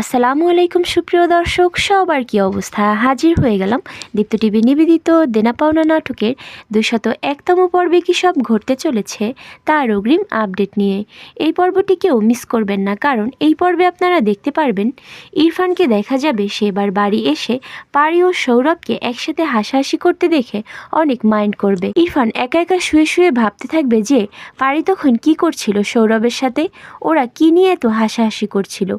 আসসালামু আলাইকুম, সুপ্রিয় দর্শক। সবার কি অবস্থা? হাজির হয়ে গেলাম দীপ্ত টিভি নিবেদিত দেনা পাওনা নাটকের দুশত একতম পর্বে কী সব ঘটতে চলেছে তার অগ্রিম আপডেট নিয়ে। এই পর্বটি কেউ মিস করবেন না, কারণ এই পর্বে আপনারা দেখতে পারবেন ইরফানকে দেখা যাবে সেবার বাড়ি এসে পারি ও সৌরভকে একসাথে হাসাহাসি করতে দেখে অনেক মাইন্ড করবে। ইরফান একা একা শুয়ে শুয়ে ভাবতে থাকবে যে, পারি তখন কি করছিল সৌরভের সাথে? ওরা কি নিয়ে এত হাসাহাসি করছিল?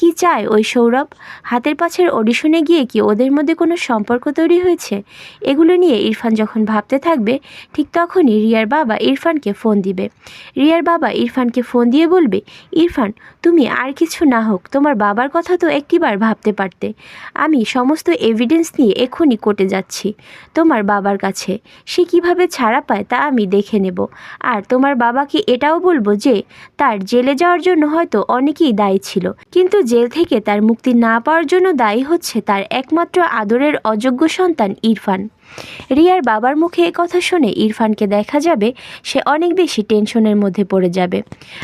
কি চায় ওই সৌরভ হাতের পাছের অডিশনে গিয়ে কি ওদের মধ্যে কোনো সম্পর্ক তৈরি হয়েছে? এগুলো নিয়ে ইরফান যখন ভাবতে থাকবে, ঠিক তখনই রিয়ার বাবা ইরফানকে ফোন দিবে। রিয়ার বাবা ইরফানকে ফোন দিয়ে বলবে, ইরফান, তুমি আর কিছু না হোক, তোমার বাবার কথা তো একটিবার ভাবতে পারতে। আমি সমস্ত এভিডেন্স নিয়ে এক্ষুনি কোর্টে যাচ্ছি। তোমার বাবার কাছে সে কীভাবে ছাড়া পায় তা আমি দেখে নেব। আর তোমার বাবাকে এটাও বলব যে, তার জেলে যাওয়ার জন্য হয়তো অনেকেই দায়ী ছিল। কিন্তু জেল থেকে তার মুক্তি না পাওয়ার জন্য দায়ী হচ্ছে তার একমাত্র আদরের অযোগ্য সন্তান ইরফান। রিয়ার বাবার মুখে এ কথা শুনে ইরফানকে দেখা যাবে, সে অনেক বেশি টেনশনের মধ্যে পড়ে যাবে।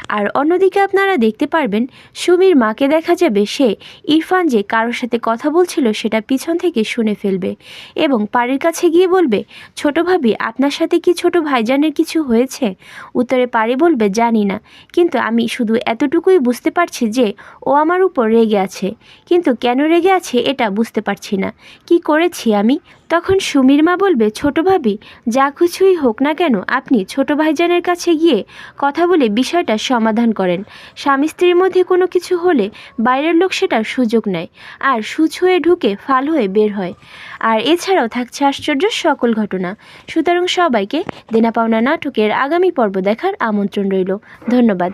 আর অন্যদিকে আপনারা দেখতে পারবেন, সুমির মাকে দেখা যাবে, সে ইরফান যে কারোর সাথে কথা বলছিল সেটা পিছন থেকে শুনে ফেলবে এবং পাড়ির কাছে গিয়ে বলবে, ছোট ভাবি, আপনার সাথে কি ছোট ভাইজানের কিছু হয়েছে? উত্তরে পাড়ি বলবে, জানি না। কিন্তু আমি শুধু এতটুকুই বুঝতে পারছি যে ও আমার উপর রেগে আছে। কিন্তু কেন রেগে আছে এটা বুঝতে পারছি না। কি করেছি আমি? তখন সুমির মা বলবে, ছোট ভাবি, যা কিছুই হোক না কেন, আপনি ছোট ভাইজানের কাছে গিয়ে কথা বলে বিষয়টা সমাধান করেন। স্বামী স্ত্রীর মধ্যে কোনো কিছু হলে বাইরের লোক সেটার সুযোগ নেয় আর সুচ হয়ে ঢুকে ফাল হয়ে বের হয়। আর এছাড়াও থাকছে আশ্চর্য সকল ঘটনা। সুতরাং সবাইকে দেনা পাওনা নাটকের আগামী পর্ব দেখার আমন্ত্রণ রইল। ধন্যবাদ।